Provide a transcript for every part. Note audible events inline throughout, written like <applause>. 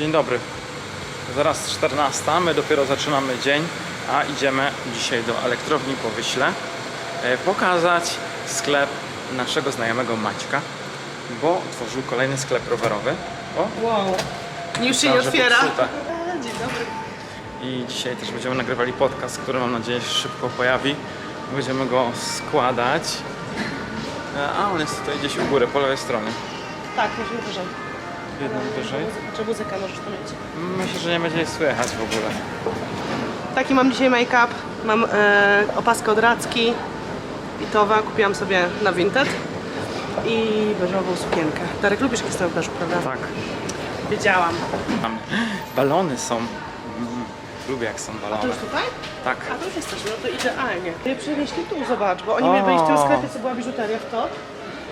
Dzień dobry. Zaraz 14, my dopiero zaczynamy dzień, a idziemy dzisiaj do elektrowni po Wyśle e, pokazać sklep naszego znajomego Maćka, bo otworzył kolejny sklep rowerowy. O, Wow. Już się nie otwiera. popsute. <laughs> Dzień dobry. I dzisiaj też będziemy nagrywali podcast, który mam nadzieję się szybko pojawi. Będziemy go składać. E, A on jest tutaj gdzieś u góry, po lewej stronie. Tak, możemy wyżej. Wyżej. Czy muzykę możesz tu mieć? Myślę, że nie będzie jej słychać w ogóle. Taki mam dzisiaj make-up. Mam e, opaskę od Racki. Bitowa. Kupiłam sobie na Vinted. I beżową sukienkę. Darek, lubisz jak jestem w beżu, prawda? Tak. Wiedziałam. Tam balony są. Mm, Lubię jak są To balony. już tutaj? Tak. A to już jesteśmy, no to idealnie. Nie przenieśli tu, zobacz, bo oni mnie O. byli w tym sklepie, co była biżuteria w to.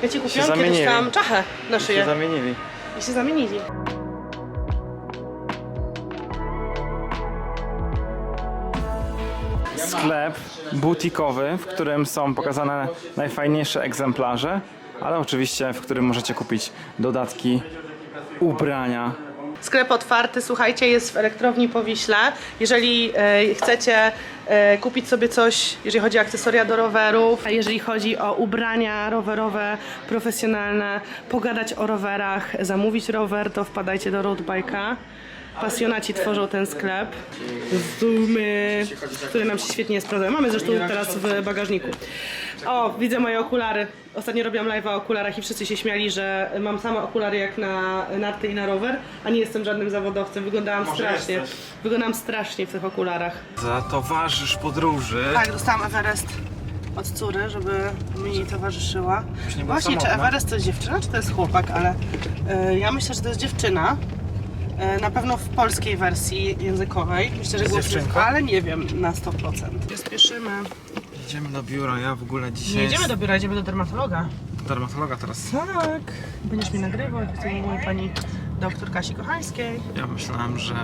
Ja ci kupiłam kiedyś zamienili. tam czachę na Się szyję zamienili. I się zamienili. Sklep butikowy, w którym są pokazane najfajniejsze egzemplarze, ale oczywiście w którym możecie kupić dodatki, ubrania. Sklep otwarty, słuchajcie, jest w elektrowni po Wiśle. Jeżeli e, chcecie e, kupić sobie coś, jeżeli chodzi o akcesoria do rowerów, a jeżeli chodzi o ubrania rowerowe, profesjonalne, pogadać o rowerach, zamówić rower, to wpadajcie do Roadbike'a. Pasjonaci tworzą ten sklep, Zoomy, które nam się świetnie sprawdzają. Mamy zresztą teraz w bagażniku. O, widzę moje okulary. Ostatnio robiłam live o okularach i wszyscy się śmiali, że mam same okulary jak na narty i na rower, a nie jestem żadnym zawodowcem. Wyglądałam strasznie. jesteś. Wyglądam strasznie w tych okularach. Za towarzysz podróży. Tak, dostałam Everest od córy, żeby mi towarzyszyła. nie była Właśnie, czy samotna? Everest to jest dziewczyna, czy to jest chłopak, ale e, ja myślę, że to jest dziewczyna. E, na pewno w polskiej wersji językowej. Myślę, że jest, dziewczynka? ale nie wiem na 100%. Spieszymy. Idziemy do biura, ja w ogóle dzisiaj Nie jedziemy do biura, jedziemy do dermatologa. dermatologa teraz. Tak. Będziesz mi nagrywał, jak to mówi pani doktor Kasi Kochańskiej, Ja myślałem, że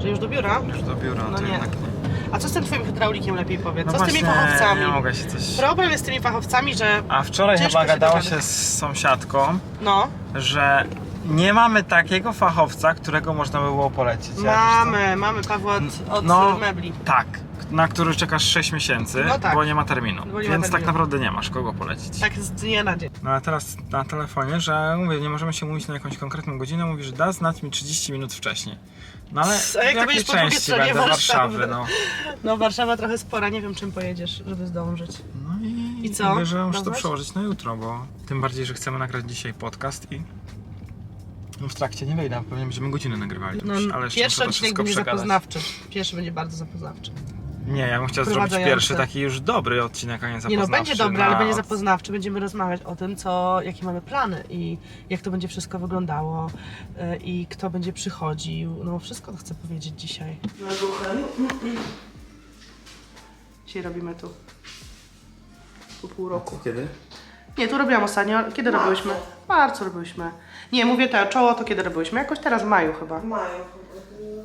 że już do biura. już do biura, No to nie. jednak nie. A co z tym twoim hydraulikiem lepiej powiedz? No co z tymi właśnie, fachowcami? Nie mogę się coś... Problem jest z tymi fachowcami, że A wczoraj chyba dogadać. się z sąsiadką, no, że nie mamy takiego fachowca, którego można by było polecić. Mamy, mamy Pawła od, od No. mebli. Tak, na który czekasz 6 miesięcy, No tak. bo nie ma terminu. Bo nie ma Więc tak terminu. naprawdę nie masz kogo polecić. Tak z dnia na dzień. No a teraz na telefonie, że mówię, nie możemy się mówić na jakąś konkretną godzinę, mówi, że da znać mi 30 minut wcześniej. No ale A jak w jakiej będziesz po drugiej części stronie będę Warszawy? Warszawy, no. No Warszawa trochę spora, nie wiem czym pojedziesz, żeby zdążyć. No i, I co? mówię, że muszę to Dawaj? przełożyć na jutro, bo tym bardziej, że chcemy nagrać dzisiaj podcast i no w trakcie nie wyjdę, pewnie będziemy godzinę nagrywali. No, ale jeszcze pierwszy muszę to odcinek wszystko będzie przegadać. zapoznawczy. Pierwszy będzie bardzo zapoznawczy. Nie, ja bym chciał zrobić Wprowadzający. pierwszy taki już dobry odcinek, a nie Nie zapoznawczy. no, będzie dobry, ale na- będzie zapoznawczy. Będziemy rozmawiać o tym, co, jakie mamy plany i jak to będzie wszystko wyglądało yy, i kto będzie przychodził. No wszystko to chcę powiedzieć dzisiaj. Dzisiaj robimy tu. Po pół roku. Kiedy? Nie, tu robiłam ostatnio. Kiedy robiłyśmy? W marcu robiłyśmy. Nie, mówię to czoło, to kiedy robiłyśmy? Jakoś teraz w maju chyba.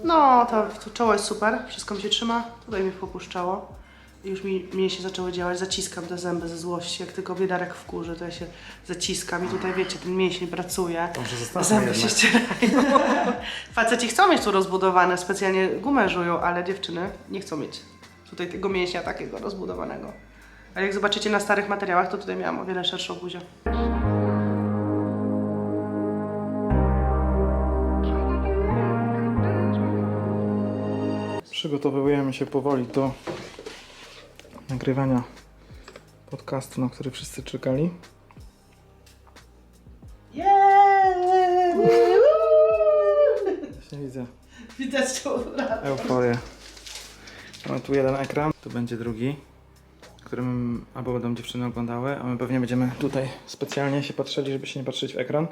No, to, to czoło jest super, wszystko mi się trzyma. Tutaj mi popuszczało. I Już mi mięśnie zaczęły działać, zaciskam te zęby ze złości. Jak tylko biedarek w kurze, to ja się zaciskam i tutaj wiecie, ten mięsień pracuje. Dobrze, zostawmy Zęby się jednak. ścierają. <laughs> Faceci chcą mieć tu rozbudowane, specjalnie gumę żują, ale dziewczyny nie chcą mieć tutaj tego mięśnia takiego rozbudowanego. Ale jak zobaczycie na starych materiałach, to tutaj miałam o wiele szerszą buzię. Przygotowujemy się powoli do nagrywania podcastu, na który wszyscy czekali. Właśnie widzę Widać to euforię. Mamy tu jeden ekran, tu będzie drugi, którym albo będą dziewczyny oglądały, a my pewnie będziemy tutaj specjalnie się patrzyli, żeby się nie patrzeć w ekran.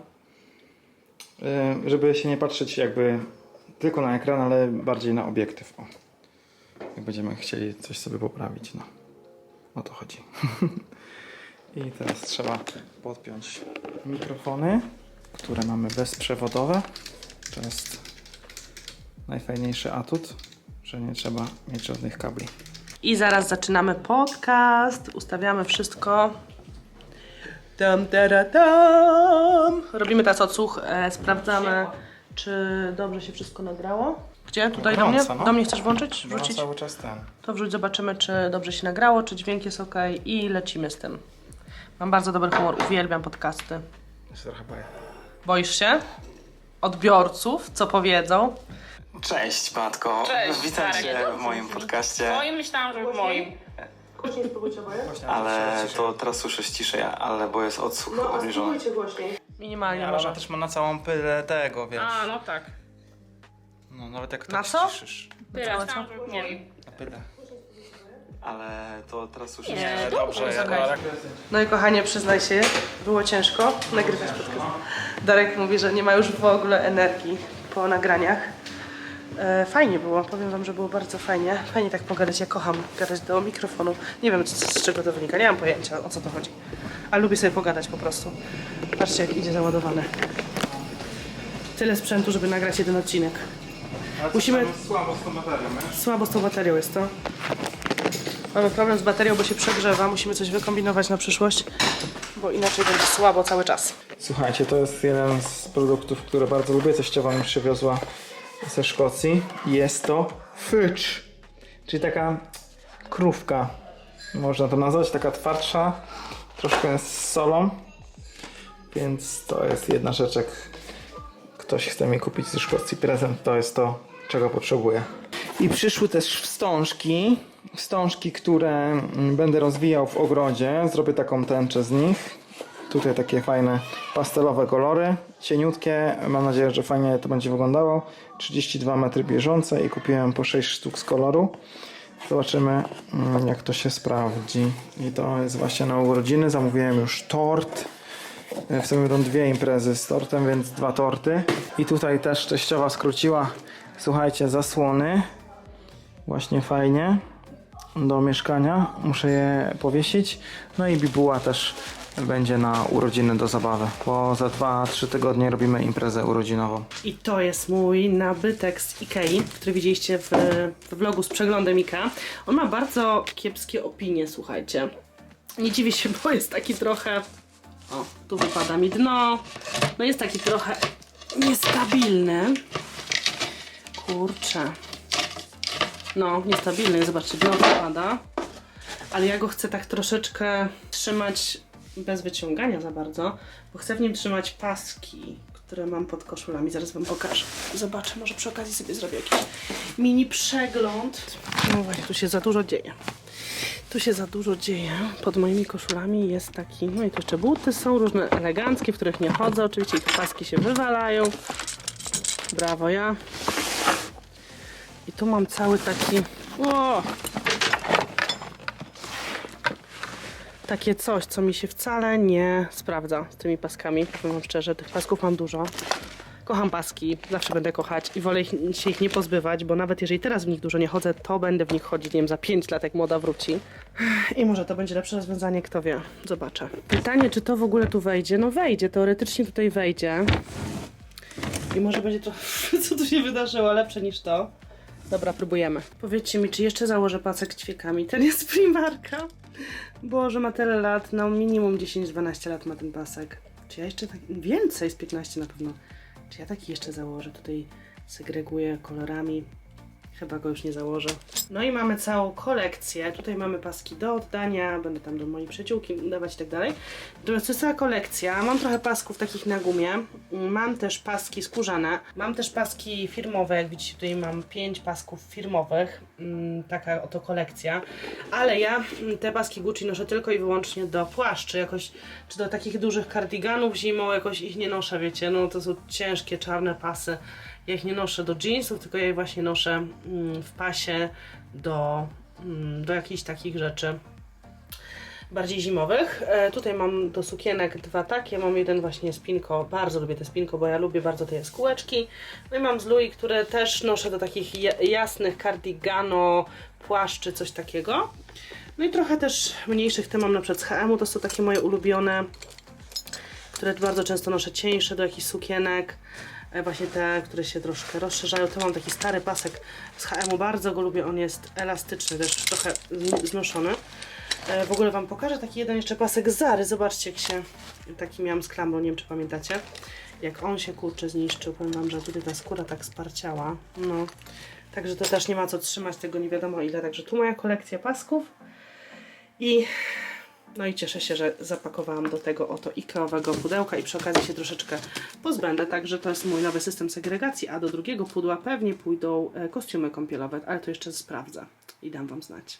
Yy, Żeby się nie patrzeć jakby tylko na ekran, ale bardziej na obiektyw. O. Jak będziemy chcieli coś sobie poprawić, no. O to chodzi. <laughs> I teraz trzeba podpiąć mikrofony, które mamy bezprzewodowe. To jest najfajniejszy atut, że nie trzeba mieć żadnych kabli. I zaraz zaczynamy podcast, ustawiamy wszystko. Tam, tara, tam. Robimy teraz odsłuch, e, sprawdzamy czy dobrze się wszystko nagrało. Gdzie? Tutaj do Gorąco, mnie? no. Do mnie chcesz włączyć? No Wrzucić? cały czas ten. To wrzuć, zobaczymy, czy dobrze się nagrało, czy dźwięk jest ok i lecimy z tym. Mam bardzo dobry humor, uwielbiam podcasty. Ja się trochę boję. Boisz się? Odbiorców, co powiedzą? Cześć Matko, Cześć, witam Darek. Cię w moim podcaście. Moim myślałam, że w moim. Głośniej spróbujcie boję. Ale to teraz słyszę ciszej, ale bo jest odsłuch No, a obniżony. spróbujcie głośniej. Minimalnie Ale może. ona też ma na całą pylę tego, wiesz. A, no tak. No nawet jak Na tak co? ciszysz. Teraz myślałam, że w moim. Na pylę. Ale to teraz słyszę, Nie, że dobrze, jak- No i kochanie, przyznaj się, było ciężko nagrywać podcast. Darek mówi, że nie ma już w ogóle energii po nagraniach. E, fajnie było, powiem wam, że było bardzo fajnie. Fajnie tak pogadać, ja kocham gadać do mikrofonu. Nie wiem, z, z czego to wynika, nie mam pojęcia, o co to chodzi. Ale lubię sobie pogadać po prostu. Patrzcie, jak idzie załadowane. Tyle sprzętu, żeby nagrać jeden odcinek. Ale Musimy- Musimy... Słabo z tą baterią, nie? Słabo z tą baterią jest to. Mamy problem z baterią, bo się przegrzewa. Musimy coś wykombinować na przyszłość, bo inaczej będzie słabo cały czas. Słuchajcie, to jest jeden z produktów, które bardzo lubię. Teściowa mi przywiozła ze Szkocji. Jest to fycz, czyli taka krówka. Można to nazwać, taka twardsza, troszkę z solą. Więc to jest jedna rzecz, jak ktoś chce mi kupić ze Szkocji prezent, to jest to, czego potrzebuję. I przyszły też wstążki. Wstążki, które mm, będę rozwijał w ogrodzie. Zrobię taką tęczę z nich. Tutaj takie fajne pastelowe kolory, cieniutkie. Mam nadzieję, że fajnie to będzie wyglądało. 32 metry bieżące i kupiłem po 6 sztuk z koloru. Zobaczymy, mm, jak to się sprawdzi. I to jest właśnie na urodziny. Zamówiłem już tort. W sumie będą dwie imprezy z tortem, więc dwa torty. I tutaj też teściowa skróciła, słuchajcie, zasłony. Właśnie fajnie. Do mieszkania. Muszę je powiesić. No i bibuła też będzie na urodziny do zabawy. Bo za 2-3 tygodnie robimy imprezę urodzinową. I to jest mój nabytek z Ikei, który widzieliście w, w vlogu z przeglądem Ikea. On ma bardzo kiepskie opinie, słuchajcie. Nie dziwię się, bo jest taki trochę... O, tu wypada mi dno. No jest taki trochę niestabilny. Kurczę. No, niestabilny, zobaczcie, dno wypada. Ale ja go chcę tak troszeczkę trzymać bez wyciągania za bardzo, bo chcę w nim trzymać paski, które mam pod koszulami. Zaraz Wam pokażę. Zobaczę, może przy okazji sobie zrobię jakiś mini przegląd. No właśnie, tu się za dużo dzieje. Tu się za dużo dzieje. Pod moimi koszulami jest taki, no i tu jeszcze buty są różne eleganckie, w których nie chodzę. Oczywiście i te paski się wywalają. Brawo ja. Tu mam cały taki... O! takie coś, co mi się wcale nie sprawdza z tymi paskami. Powiem wam szczerze, tych pasków mam dużo. Kocham paski, zawsze będę kochać i wolę ich, się ich nie pozbywać, bo nawet jeżeli teraz w nich dużo nie chodzę, to będę w nich chodzić, nie wiem, za 5 lat, jak moda wróci. I może to będzie lepsze rozwiązanie, kto wie. Zobaczę. Pytanie, czy to w ogóle tu wejdzie? No wejdzie, teoretycznie tutaj wejdzie. I może będzie to, <laughs> co tu się wydarzyło, lepsze niż to. Dobra, próbujemy. Powiedzcie mi, czy jeszcze założę pasek ćwiekami? Ten jest <laughs> primarka. Boże, ma tyle lat, no minimum 10-12 lat ma ten pasek. Czy ja jeszcze tak, więcej z 15 na pewno. Czy ja taki jeszcze założę? Tutaj segreguję kolorami. Chyba go już nie założę. No i mamy całą kolekcję. Tutaj mamy paski do oddania, będę tam do mojej przyjaciółki dawać i tak dalej. Natomiast to jest cała kolekcja. Mam trochę pasków takich na gumie. Mam też paski skórzane. Mam też paski firmowe. Jak widzicie, tutaj mam 5 pasków firmowych. Mm, Taka oto kolekcja. Ale ja mm, te paski Gucci noszę tylko i wyłącznie do płaszczy. Jakoś, czy do takich dużych kardiganów zimą, jakoś ich nie noszę, wiecie. No to są ciężkie, czarne pasy. Ja ich nie noszę do jeansów, tylko ja je właśnie noszę mm, w pasie do, mm, do jakichś takich rzeczy bardziej zimowych. E, tutaj mam do sukienek dwa takie, mam jeden właśnie spinko, bardzo lubię te spinko, bo ja lubię bardzo te jaskółeczki. No i mam z Louis, które też noszę do takich ja- jasnych cardigano, płaszczy, coś takiego. No i trochę też mniejszych, te mam na przykład z H&M-u, to są takie moje ulubione, które bardzo często noszę cieńsze do jakichś sukienek. E, Właśnie te, które się troszkę rozszerzają. Tu mam taki stary pasek z H&M-u, bardzo go lubię, on jest elastyczny, też trochę znoszony. E, W ogóle Wam pokażę taki jeden jeszcze pasek z Zary, zobaczcie jak się taki miałam z klamrą, nie wiem czy pamiętacie. Jak on się kurczę zniszczył, powiem Wam, że tutaj ta skóra tak sparciała. No, także to też nie ma co trzymać tego nie wiadomo ile. Także tu moja kolekcja pasków. I no i cieszę się, że zapakowałam do tego oto ikeowego pudełka i przy okazji się troszeczkę pozbędę. Także to jest mój nowy system segregacji, a do drugiego pudła pewnie pójdą e, kostiumy kąpielowe, ale to jeszcze sprawdzę i dam Wam znać.